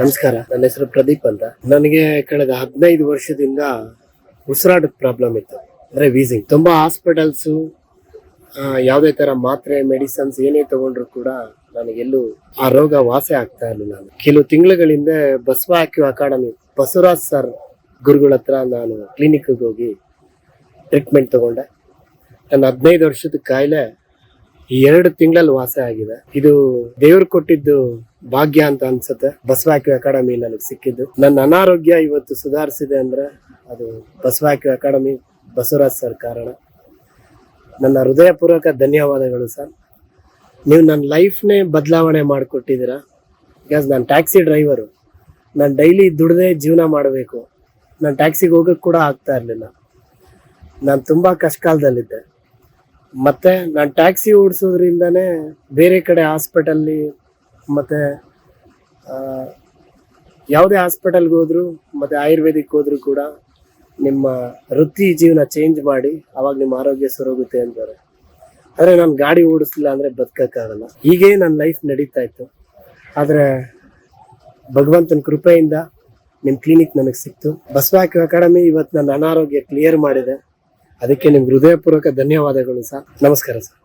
ನಮಸ್ಕಾರ. ನನ್ನ ಹೆಸರು ಪ್ರದೀಪ್ ಅಂತ. ನನಗೆ ಕಳೆದ ಹದಿನೈದು ವರ್ಷದಿಂದ ಉಸಿರಾಟದ ಪ್ರಾಬ್ಲಮ್ ಇತ್ತು. ಅಂದ್ರೆ ವೀಸಿಂಗ್ ತುಂಬಾ ಹಾಸ್ಪಿಟಲ್ಸು ಯಾವುದೇ ತರ ಮಾತ್ರೆ ಮೆಡಿಸನ್ಸ್ ಏನೇ ತಗೊಂಡ್ರು ಕೂಡ ನನಗೆಲ್ಲೂ ಆ ರೋಗ ವಾಸೆ ಆಗ್ತಾ ಇರಲಿಲ್ಲ. ಕೆಲವು ತಿಂಗಳುಗಳಿಂದ ಬಸವ ಆಕ್ಯೂ ಅಕಾಡೆಮಿ, ಬಸವರಾಜ್ ಸರ್ ಗುರುಗಳ ಹತ್ರ ನಾನು ಕ್ಲಿನಿಕ್ಗೆ ಹೋಗಿ ಟ್ರೀಟ್ಮೆಂಟ್ ತಗೊಂಡೆ. ನನ್ನ ಹದಿನೈದು ವರ್ಷದ ಕಾಯಿಲೆ ಎರಡು ತಿಂಗಳಲ್ಲಿ ವಾಸ ಆಗಿದೆ. ಇದು ದೇವ್ರು ಕೊಟ್ಟಿದ್ದು ಭಾಗ್ಯ ಅಂತ ಅನ್ಸುತ್ತೆ. ಬಸವಾಕ್ಯ ಅಕಾಡೆಮಿ ನನಗೆ ಸಿಕ್ಕಿದ್ದು. ನನ್ನ ಅನಾರೋಗ್ಯ ಇವತ್ತು ಸುಧಾರಿಸಿದೆ ಅಂದ್ರೆ ಅದು ಬಸವಾಕ್ಯು ಅಕಾಡೆಮಿ, ಬಸವರಾಜ್ ಸರ್ ಕಾರಣ. ನನ್ನ ಹೃದಯಪೂರ್ವಕ ಧನ್ಯವಾದಗಳು ಸರ್. ನೀವು ನನ್ನ ಲೈಫ್ನೇ ಬದಲಾವಣೆ ಮಾಡಿಕೊಟ್ಟಿದ್ದೀರಾ? ಬಿಕಾಸ್ ನಾನು ಟ್ಯಾಕ್ಸಿ ಡ್ರೈವರು. ನಾನು ಡೈಲಿ ದುಡ್ದೇ ಜೀವನ ಮಾಡಬೇಕು. ನಾನು ಟ್ಯಾಕ್ಸಿಗೆ ಹೋಗೋಕ್ಕೆ ಕೂಡ ಆಗ್ತಾ ಇರಲಿಲ್ಲ. ನಾನು ತುಂಬ ಕಷ್ಟಕಾಲದಲ್ಲಿದ್ದೆ. ಮತ್ತು ನಾನು ಟ್ಯಾಕ್ಸಿ ಓಡಿಸೋದ್ರಿಂದನೇ ಬೇರೆ ಕಡೆ ಹಾಸ್ಪಿಟಲ್ಲಿ ಮತ್ತೆ ಯಾವುದೇ ಹಾಸ್ಪಿಟಲ್ಗೆ ಹೋದರೂ, ಮತ್ತೆ ಆಯುರ್ವೇದಿಕ್ ಹೋದರೂ ಕೂಡ ನಿಮ್ಮ ವೃತ್ತಿ ಜೀವನ ಚೇಂಜ್ ಮಾಡಿ ಅವಾಗ ನಿಮ್ಮ ಆರೋಗ್ಯ ಸರೋಗುತ್ತೆ ಅಂತಾರೆ. ಆದರೆ ನಾನು ಗಾಡಿ ಓಡಿಸ್ಲಿಲ್ಲ ಅಂದರೆ ಬದುಕಕ್ಕಾಗಲ್ಲ. ಹೀಗೆ ನನ್ನ ಲೈಫ್ ನಡೀತಾ ಇತ್ತು. ಆದರೆ ಭಗವಂತನ ಕೃಪೆಯಿಂದ ನಿಮ್ಮ ಕ್ಲಿನಿಕ್ ನನಗೆ ಸಿಕ್ತು. ಬಸವಾಕ್ಯೂ ಅಕಾಡೆಮಿ ಇವತ್ತು ನನ್ನ ಅನಾರೋಗ್ಯ ಕ್ಲಿಯರ್ ಮಾಡಿದೆ. ಅದಕ್ಕೆ ನಿಮ್ಗೆ ಹೃದಯಪೂರ್ವಕ ಧನ್ಯವಾದಗಳು ಸರ್. ನಮಸ್ಕಾರ ಸರ್.